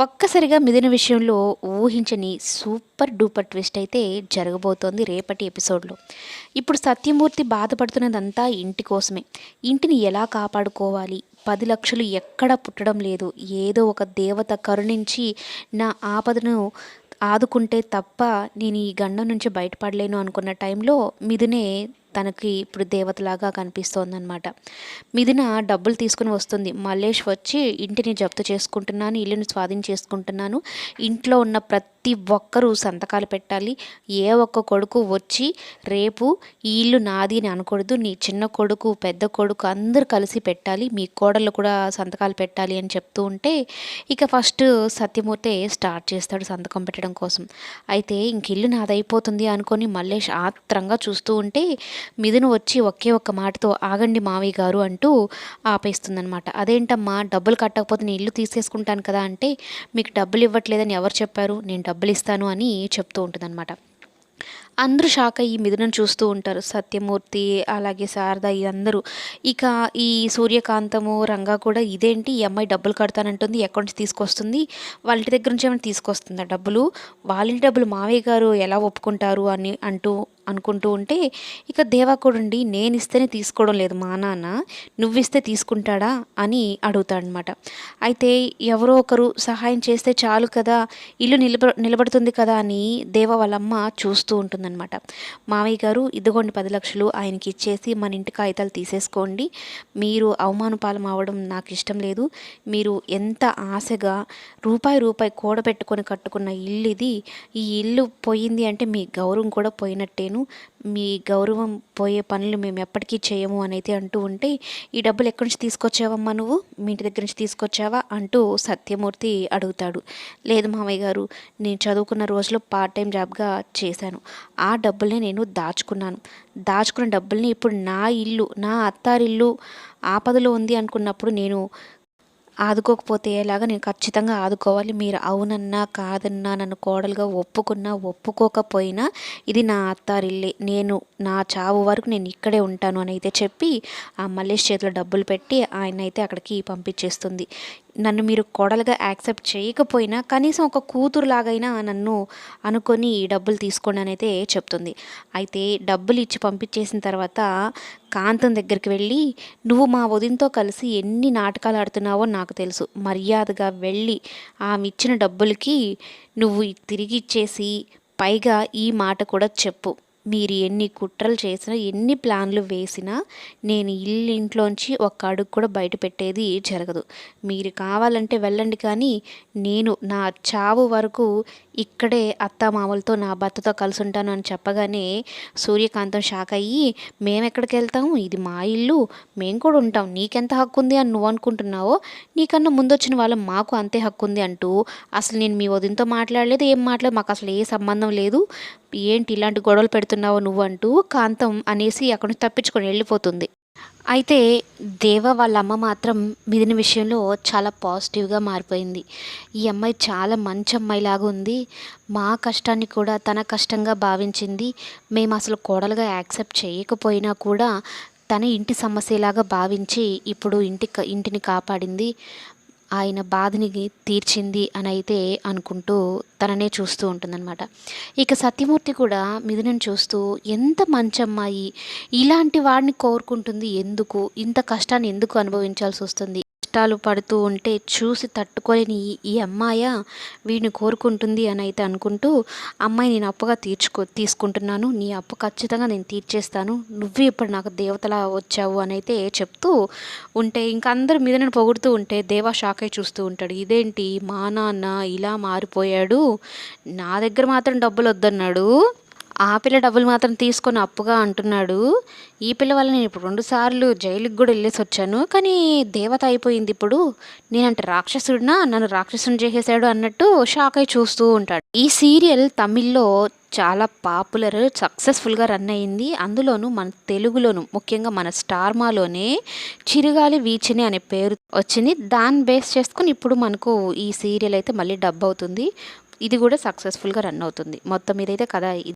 ఒక్కసారిగా మిథున విషయంలో ఊహించని సూపర్ డూపర్ ట్విస్ట్ అయితే జరగబోతోంది రేపటి ఎపిసోడ్లో. ఇప్పుడు సత్యమూర్తి బాధపడుతున్నదంతా ఇంటి కోసమే. ఇంటిని ఎలా కాపాడుకోవాలి? పది లక్షలు ఎక్కడ పుట్టడం లేదు. ఏదో ఒక దేవత కరుణించి నా ఆపదను ఆదుకుంటే తప్ప నేను ఈ గండం నుంచి బయటపడలేను అనుకున్న టైంలో మిథునే తనకి ఇప్పుడు దేవతలాగా కనిపిస్తోందనమాట మిథున డబ్బులు తీసుకుని వస్తుంది. మల్లేష్ వచ్చి ఇంటిని జప్తు చేసుకుంటున్నాను ఇల్లుని స్వాధీనం చేసుకుంటున్నాను. ఇంట్లో ఉన్న ప్రతి ప్రతి ఒక్కరూ సంతకాలు పెట్టాలి. ఏ ఒక్క కొడుకు వచ్చి రేపు ఈ ఇల్లు నాది అని అనకూడదు నీ చిన్న కొడుకు పెద్ద కొడుకు అందరూ కలిసి పెట్టాలి మీ కోడళ్ళు కూడా సంతకాలు పెట్టాలి అని చెప్తూ ఉంటే ఇక ఫస్ట్ సత్యమూర్తి స్టార్ట్ చేస్తాడు సంతకం పెట్టడం కోసం. అయితే ఇంక ఇల్లు నాదైపోతుంది అనుకొని మల్లేష్ ఆత్రంగా చూస్తూ ఉంటే మిథును వచ్చి ఒకే ఒక్క మాటతో ఆగండి మావయ్య గారు అంటూ ఆపేస్తుందనమాట అదేంటమ్మా డబ్బులు కట్టకపోతే నేను ఇల్లు తీసేసుకుంటాను కదా అంటే మీకు డబ్బులు ఇవ్వట్లేదని ఎవరు చెప్పారు? నేను డబ్బులు ఇస్తాను అని చెప్తూ ఉంటుందన్నమాట. అందరూ షాక్ అయ్యి మిథునను చూస్తూ ఉంటారు. సత్యమూర్తి అలాగే శారద అందరూ ఇక ఈ సూర్యకాంతము రంగా కూడా ఇదేంటి? ఈ అమ్మాయి డబ్బులు కడతానంటుంది ఎక్కడి నుంచి తీసుకొస్తుంది? వాళ్ళ ఇంటి దగ్గర నుంచి ఏమైనా తీసుకొస్తుందా డబ్బులు? వాళ్ళ ఇంటి డబ్బులు మావయ్య గారు ఎలా ఒప్పుకుంటారు అని అంటూ అనుకుంటూ ఉంటే ఇక దేవాకుడుండి నేను ఇస్తేనే తీసుకోవడం లేదు మా నాన్న. నువ్వు ఇస్తే తీసుకుంటాడా అని అడుగుతాడనమాట. అయితే ఎవరో ఒకరు సహాయం చేస్తే చాలు కదా ఇల్లు నిలబ నిలబడుతుంది కదా అని దేవ వాళ్ళమ్మ చూస్తూ ఉంటుంది. ఉంటుందన్నమాట. మావయ్య గారు ఇదిగోండి పది లక్షలు ఆయనకి ఇచ్చేసి మన ఇంటి కాగితాలు తీసేసుకోండి. మీరు అవమానపాలం అవడం నాకు ఇష్టం లేదు. మీరు ఎంత ఆశగా రూపాయి రూపాయి కూడబెట్టుకొని కట్టుకున్న ఇల్లు ఇది ఈ ఇల్లు పోయింది అంటే మీ గౌరవం కూడా పోయినట్టేను. మీ గౌరవం పోయే పనులు మేము ఎప్పటికీ చేయము అని అయితే అంటూ ఉంటే ఈ డబ్బులు ఎక్కడి నుంచి తీసుకొచ్చావమ్మా నువ్వు? మీ ఇంటి దగ్గర నుంచి తీసుకొచ్చావా? అంటూ సత్యమూర్తి అడుగుతాడు. లేదు మామయ్య గారు నేను చదువుకున్న రోజులో పార్ట్ టైం జాబ్గా చేశాను. ఆ డబ్బుల్ని నేను దాచుకున్నాను. దాచుకున్న డబ్బుల్ని ఇప్పుడు నా ఇల్లు నా అత్తారిల్లు ఆపదలో ఉంది అనుకున్నప్పుడు నేను ఆదుకోకపోతే ఎలాగా నేను ఖచ్చితంగా ఆదుకోవాలి? మీరు అవునన్నా కాదన్నా నన్ను కోడలుగా ఒప్పుకున్నా ఒప్పుకోకపోయినా ఇది నా అత్తారిల్లే. నేను నా చావు వరకు నేను ఇక్కడే ఉంటాను అని అయితే చెప్పి ఆ మల్లేష్ చేతిలో డబ్బులు పెట్టి ఆయన అయితే అక్కడికి పంపించేస్తుంది. నన్ను మీరు కోడలుగా యాక్సెప్ట్ చేయకపోయినా కనీసం ఒక కూతురులాగైనా నన్ను అనుకొని ఈ డబ్బులు తీసుకోండి అయితే చెప్తుంది. అయితే డబ్బులు ఇచ్చి పంపించేసిన తర్వాత కాంతం దగ్గరికి వెళ్ళి నువ్వు మా వదినతో కలిసి ఎన్ని నాటకాలు ఆడుతున్నావో నాకు తెలుసు. మర్యాదగా వెళ్ళి ఆమె ఇచ్చిన డబ్బులకి నువ్వు తిరిగి ఇచ్చేసి పైగా ఈ మాట కూడా చెప్పు. మీరు ఎన్ని కుట్రలు చేసినా ఎన్ని ప్లాన్లు వేసినా నేను ఇల్లు ఇంట్లోంచి ఒక్క అడుగు కూడా బయట పెట్టేది జరగదు. మీరు కావాలంటే వెళ్ళండి కానీ నేను నా చావు వరకు ఇక్కడే అత్తమామలతో నా భర్తతో కలిసి ఉంటాను అని చెప్పగానే సూర్యకాంతం షాక్ అయ్యి మేము ఎక్కడికి వెళ్తాము? ఇది మా ఇల్లు. మేము కూడా ఉంటాం. నీకెంత హక్కు ఉంది అని నువ్వు అనుకుంటున్నావో నీకన్నా ముందు వచ్చిన వాళ్ళం మాకు అంతే హక్కు ఉంది అంటూ అసలు నేను మీ వదినతో మాట్లాడలేదు ఏం మాట్లాడలేదు మాకు అసలు ఏ సంబంధం లేదు. ఏంటి ఇలాంటి గొడవలు పెడుతున్నావు నువ్వు? అంటూ కాంతం అనేసి అక్కడి నుంచి తప్పించుకొని వెళ్ళిపోతుంది. అయితే దేవ వాళ్ళ అమ్మ మాత్రం మిదిన విషయంలో చాలా పాజిటివ్గా మారిపోయింది. ఈ అమ్మాయి చాలా మంచి అమ్మాయిలాగా ఉంది. మా కష్టాన్ని కూడా తన కష్టంగా భావించింది. మేము అసలు కోడలుగా యాక్సెప్ట్ చేయకపోయినా కూడా తన ఇంటి సమస్యలాగా భావించి ఇప్పుడు ఇంటి ఇంటిని కాపాడింది. ఆయన బాధని తీర్చింది అని అయితే అనుకుంటూ తననే చూస్తూ ఉంటుందన్నమాట. ఇక సత్యమూర్తి కూడా మిథునని చూస్తూ ఎంత మంచి అమ్మాయి ఇలాంటి వాడిని కోరుకుంటుంది ఎందుకు? ఇంత కష్టాన్ని ఎందుకు అనుభవించాల్సి వస్తుంది? కష్టాలు పడుతూ ఉంటే చూసి తట్టుకోలేని ఈ ఈ అమ్మాయ వీడిని కోరుకుంటుంది అని అయితే అనుకుంటూ అమ్మాయి నేను అప్పగా తీర్చుకో తీసుకుంటున్నాను నీ అప్పు ఖచ్చితంగా నేను తీర్చేస్తాను నువ్వే ఇప్పుడు నాకు దేవతలా వచ్చావు అని అయితే చెప్తూ ఉంటే ఇంకా అందరు మీద నేను పొగుడుతూ ఉంటే దేవా షాకే చూస్తూ ఉంటాడు. ఇదేంటి? మా నాన్న ఇలా మారిపోయాడు నా దగ్గర మాత్రం డబ్బులు వద్దన్నాడు ఆ పిల్ల డబ్బులు మాత్రం తీసుకొని అప్పుగా అంటున్నాడు. ఈ పిల్ల వల్ల నేను ఇప్పుడు రెండుసార్లు జైలుకి కూడా వెళ్ళేసి వచ్చాను. కానీ దేవత అయిపోయింది ఇప్పుడు. నేనంటే రాక్షసుడినా నన్ను రాక్షసుని చేసేసాడు అన్నట్టు షాక్ అయి చూస్తూ ఉంటాడు. ఈ సీరియల్ తమిళ్ళో చాలా పాపులర్ సక్సెస్ఫుల్గా రన్ అయింది. అందులోనూ మన తెలుగులోను ముఖ్యంగా మన స్టార్మాలోనే చిరుగాలి వీచిని అనే పేరు వచ్చింది. దాన్ని బేస్ చేసుకుని ఇప్పుడు మనకు ఈ సీరియల్ అయితే మళ్ళీ డబ్ అవుతుంది. ఇది కూడా సక్సెస్ఫుల్గా రన్ అవుతుంది. మొత్తం ఇదైతే కథ